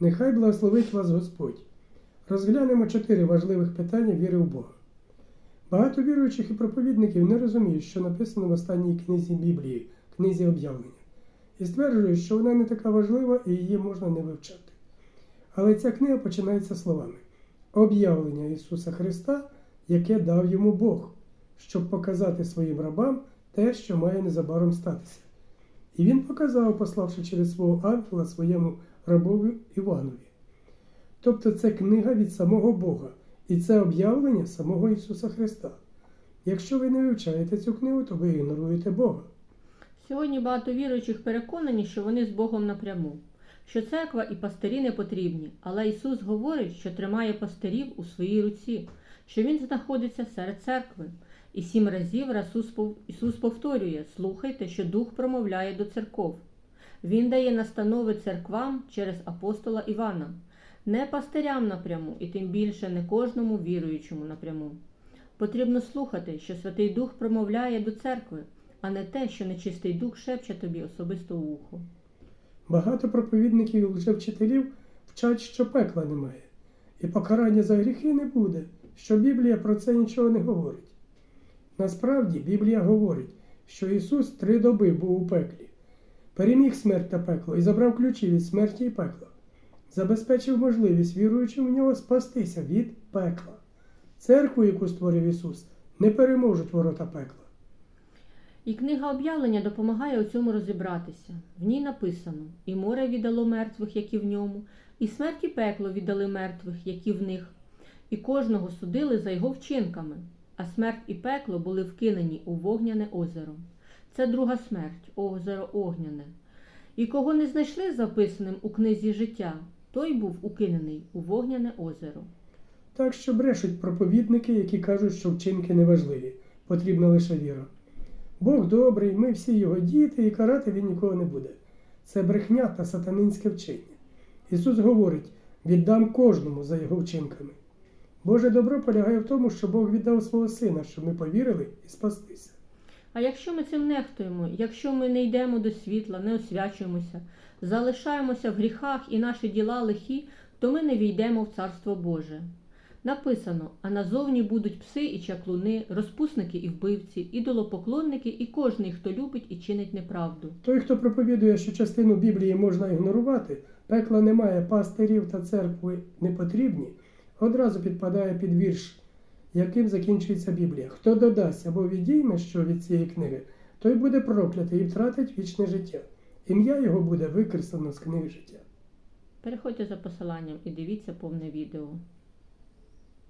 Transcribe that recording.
Нехай благословить вас Господь. Розглянемо чотири важливих питання віри в Бога. Багато віруючих і проповідників не розуміють, що написано в останній книзі Біблії, книзі об'явлення, і стверджують, що вона не така важлива і її можна не вивчати. Але ця книга починається словами об'явлення Ісуса Христа, яке дав йому Бог, щоб показати своїм рабам те, що має незабаром статися. І він показав, пославши через свого ангела своєму рабові Іванові. Тобто це книга від самого Бога, і це об'явлення самого Ісуса Христа. Якщо ви не вивчаєте цю книгу, то ви ігноруєте Бога. Сьогодні багато віруючих переконані, що вони з Богом напряму, що церква і пастирі не потрібні, але Ісус говорить, що тримає пастирів у своїй руці, що Він знаходиться серед церкви. І сім разів Ісус повторює: слухайте, що Дух промовляє до церков. Він дає настанови церквам через апостола Івана, не пастирям напряму, і тим більше не кожному віруючому напряму. Потрібно слухати, що Святий Дух промовляє до церкви, а не те, що нечистий дух шепче тобі особисто у ухо. Багато проповідників і лжевчителів вчать, що пекла немає, і покарання за гріхи не буде, що Біблія про це нічого не говорить. Насправді Біблія говорить, що Ісус три доби був у пеклі, переміг смерть та пекло і забрав ключі від смерті і пекла, забезпечив можливість віруючим в нього спастися від пекла. Церкву, яку створив Ісус, не переможуть ворота пекла. І книга об'явлення допомагає у цьому розібратися. В ній написано: і море віддало мертвих, які в ньому, і смерть і пекло віддали мертвих, які в них, і кожного судили за його вчинками, а смерть і пекло були вкинені у вогняне озеро. Це друга смерть, озеро огняне. І кого не знайшли записаним у книзі життя, той був укинений у вогняне озеро. Так що брешуть проповідники, які кажуть, що вчинки неважливі, потрібна лише віра. Бог добрий, ми всі його діти, і карати він нікого не буде. Це брехня та сатанинське вчення. Ісус говорить: віддам кожному за його вчинками. Боже добро полягає в тому, що Бог віддав свого сина, щоб ми повірили і спаслися. А якщо ми цим нехтуємо, якщо ми не йдемо до світла, не освячуємося, залишаємося в гріхах і наші діла лихі, то ми не війдемо в Царство Боже. Написано: а назовні будуть пси і чаклуни, розпусники і вбивці, ідолопоклонники і кожний, хто любить і чинить неправду. Той, хто проповідує, що частину Біблії можна ігнорувати, пекла немає, пастирів та церкви не потрібні, одразу підпадає під вірш, яким закінчується Біблія. Хто додасть або відійме що від цієї книги, той буде проклятий і втратить вічне життя. Ім'я його буде викреслено з книги життя. Переходьте за посиланням і дивіться повне відео.